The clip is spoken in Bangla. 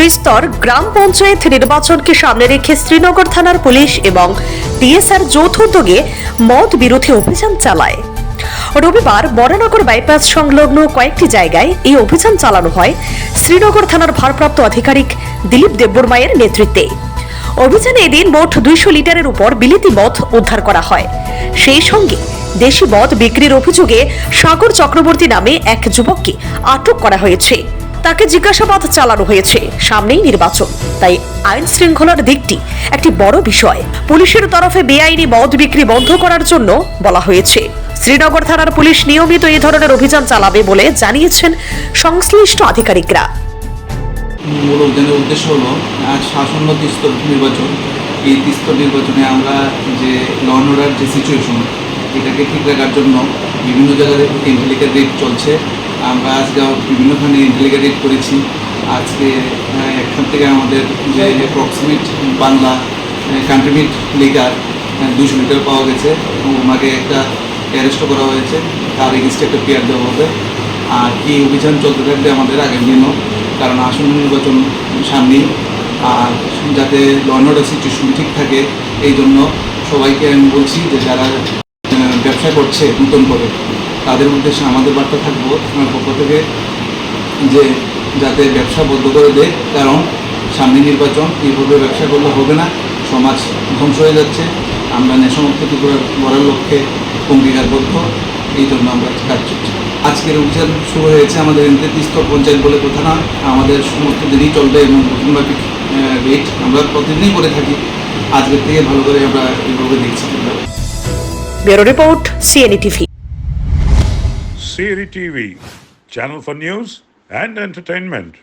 ত্রিস্তর গ্রাম পঞ্চায়েত নির্বাচনকে সামনে রেখে শ্রীনগর থানার পুলিশ এবং ডিএসআর যৌথ উদ্যোগে মদ বিরোধী অভিযান চালায়। রবিবার বরানগর বাইপাস সংলগ্ন কয়েকটি জায়গায় এই অভিযান চালানো হয়। শ্রীনগর থানার ভারপ্রাপ্ত আধিকারিক দিলীপ দেববর্মায়ের নেতৃত্বে। অভিযানে এদিন মোট দুইশো লিটারের উপর বিলিতি মদ উদ্ধার করা হয়। সেই সঙ্গে দেশি মদ বিক্রির অভিযোগে সাগর চক্রবর্তী নামে এক যুবককে আটক করা হয়েছে। তাকে জিজ্ঞাসাবাদ চালানো হয়েছে। সামনেই নির্বাচন। তাই আইন শৃঙ্খলার দিকটি একটি বড় বিষয়। পুলিশের তরফে বেআইনি মদ বিক্রি বন্ধ করার জন্য বলা হয়েছে। শ্রীনগর থানার পুলিশ নিয়মিত এই ধরনের অভিযান চালাবে বলে জানিয়েছেন সংশ্লিষ্ট আধিকারিকরা। মূল অভিযানের উদ্দেশ্য হলো, আজ তিস্তর নির্বাচন। এই তিস্তর নির্বাচনে আমরা যে ল অর্ডার যে সিচুয়েশন এটাকে ঠিক রাখার জন্য বিভিন্ন জায়গায় ইন্টেলিগেট রেড চলছে। আমরা আজকে বিভিন্নখানে ইন্টেলিগেট রেড করেছি। আজকে এখান থেকে আমাদের যে অ্যাপ্রক্সিমেট বাংলা কান্ট্রিবিউট লিগার দুশো লিটার পাওয়া গেছে। এবং ওনাকে একটা অ্যারেস্টও করা হয়েছে। তার এগেনস্টে একটা পেয়ার দেওয়া হবে। আর এই অভিযান চলতে থাকবে আমাদের আগের দিনও। কারণ আসন্ন নির্বাচন সামনেই। আর যাতে ল সিচুয়েশন ঠিক থাকে, এই জন্য সবাইকে আমি বলছি যে যারা ব্যবসা করছে, নতুন করে তাদের উদ্দেশ্যে আমাদের বার্তা থাকব আমার পক্ষ থেকে যে যাতে ব্যবসা বন্ধ করে দেয়, কারণ সামনে নির্বাচন, এইভাবে ব্যবসা করলে হবে না, সমাজ ধ্বংস হয়ে যাচ্ছে। আমরা নেশামুক্ত ত্রিপুরা করার লক্ষ্যে অঙ্গীকারবদ্ধ, এই জন্য আমরা কাজ করছি। আজকের অভিযান শুরু হয়েছে আমাদের এমনিতে তিস্তর পঞ্চায়েত বলে কথা না আমাদের সমস্ত দিনই চলবে এবং নতুনভাবে রেট আমরা প্রতিদিনই করে থাকি। আজকের থেকে ভালো করে আমরা এইভাবে দেখছি। Bureau report CNE TV Siri TV, channel for news and entertainment.